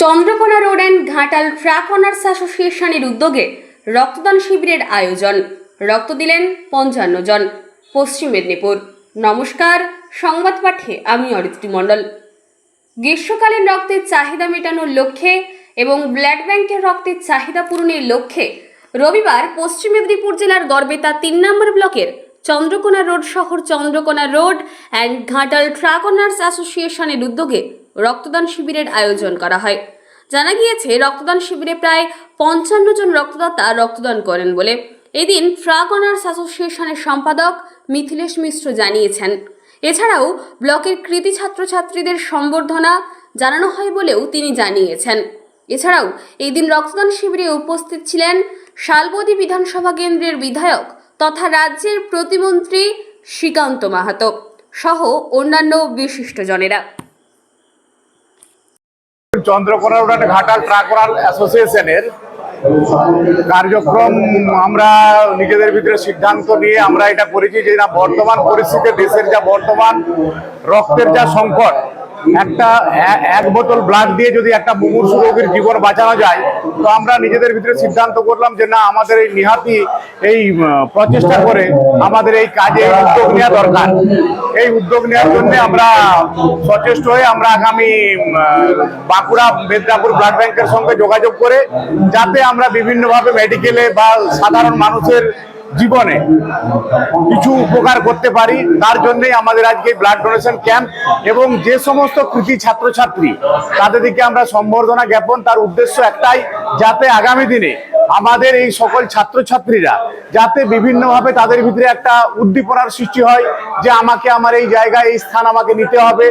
Chandrakona road and Ghatal truck owners অ্যাসোসিয়েশনের উদ্যোগে রক্তদান শিবিরের আয়োজন। রক্ত দিলেন পঞ্চান্ন জন। পশ্চিম মেদিনীপুর। নমস্কার। সংবাদ পাঠে আমি অরিত্রী মণ্ডল। গ্রীষ্মকালীন রক্তের চাহিদা মেটানোর লক্ষ্যে এবং ব্লাড ব্যাংকের রক্তের চাহিদা পূরণের লক্ষ্যে রবিবার পশ্চিম মেদিনীপুর জেলার গড়বেতা তিন নম্বর ব্লকের চন্দ্রকোনা রোড শহর Chandrakona road and Ghatal truck owners অ্যাসোসিয়েশনের উদ্যোগে রক্তদান শিবিরের আয়োজন করা হয়। জানা গিয়েছে, রক্তদান শিবিরে প্রায় পঞ্চান্ন জন রক্তদাতা রক্তদান করেন বলে। এদিন ট্রাক অনার্স অ্যাসোসিয়েশনের সম্পাদক মিথিলেশ মিশ্র জানিয়েছেন। এছাড়াও ব্লকের কৃতি ছাত্রছাত্রীদের সম্বর্ধনা জানানো হয় বলেও তিনি জানিয়েছেন। এছাড়াও এই দিন রক্তদান শিবিরে উপস্থিত ছিলেন শালবদী বিধানসভা কেন্দ্রের বিধায়ক তথা রাজ্যের প্রতিমন্ত্রী শ্রীকান্ত মাহাতো সহ অন্যান্য বিশিষ্টজনেরা চন্দ্রকোনা রোড ঘাটাল ট্রাক ওরাল অ্যাসোসিয়েশনের কার্যক্রম। আমরা নিজেদের ভিতরে সিদ্ধান্ত নিয়ে আমরা এটা করেছি যে না, বর্তমান পরিস্থিতিতে দেশের যা বর্তমান রক্তের যা সংকট একটা এক বোতল ব্লাড দিয়ে যদি একটা মুমূর্ষু রোগীর জীবন বাঁচানো যায়, তো আমরা নিজেদের ভিতরে সিদ্ধান্ত করলাম যে না, আমাদের এই নিহাতি এই প্রচেষ্টা করে আমাদের এই কাজে উদ্যোগ নেওয়া দরকার। এই উদ্যোগ নেওয়ার জন্য আমরা সচেষ্ট হয়ে আমরা আগামী বাঁকুড়া, মেদিনীপুর ব্লাড ব্যাংকের সঙ্গে যোগাযোগ করে যাতে আমরা বিভিন্নভাবে মেডিকেলে বা সাধারণ মানুষের জীবনে কিছু উপকার করতে পারি। তার জন্যই আমাদের আজকে ব্লাড ডোনেশন ক্যাম্প এবং যে সমস্ত কৃতি ছাত্রছাত্রী তাদেরকে আমরা সম্বর্ধনা জ্ঞাপন। তার উদ্দেশ্য একটাই, যাতে আগামী দিনে আমাদের এই সকল ছাত্রছাত্রীরা যাতে বিভিন্নভাবে তাদের ভিতরে একটা উদ্দীপনার সৃষ্টি হয় যে আমাকে আমার এই জায়গায় এই স্থান আমাকে নিতে হবে।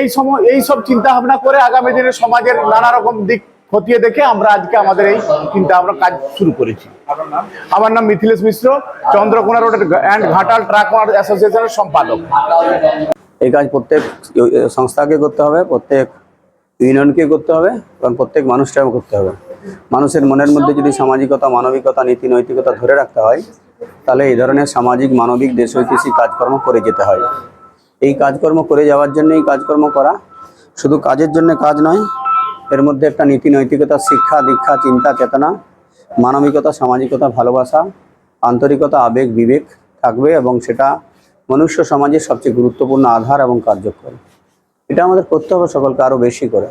এই সময়, এই সব চিন্তা ভাবনা করে আগামী দিনে সমাজের নানা রকম দিক খতিয়ে দেখে আমরা আজকে আমাদের এই চিন্তা আমরা কাজ শুরু করেছি। আমার নাম Mithilesh Mishra, Chandrakona road and Ghatal truck owner অ্যাসোসিয়েশনের সম্পাদক। এই কাজ প্রত্যেক সংস্থাকে করতে হবে, প্রত্যেক ইউনিয়নকে করতে হবে, এবং প্রত্যেক মানুষটাকে করতে হবে। মানুষের মনের মধ্যে যদি সামাজিকতা, মানবিকতা, নীতি, নৈতিকতা ধরে রাখতে হয়, তাহলে এই ধরনের সামাজিক, মানবিক দেশৈতিশী কাজকর্ম করে যেতে হয়। এই কাজকর্ম করে যাওয়ার জন্য এই কাজকর্ম করা, শুধু কাজের জন্য কাজ নয় এর মধ্যে একটা নীতি নৈতিকতা, শিক্ষা, দীক্ষা, চিন্তা, চেতনা, মানবিকতা, সামাজিকতা, ভালোবাসা, আন্তরিকতা, আবেগ, বিবেক থাকবে এবং সেটা মনুষ্য সমাজের সবচেয়ে গুরুত্বপূর্ণ আধার এবং কার্যকর। এটা আমাদের করতে হবে সকলকে আরও বেশি করে।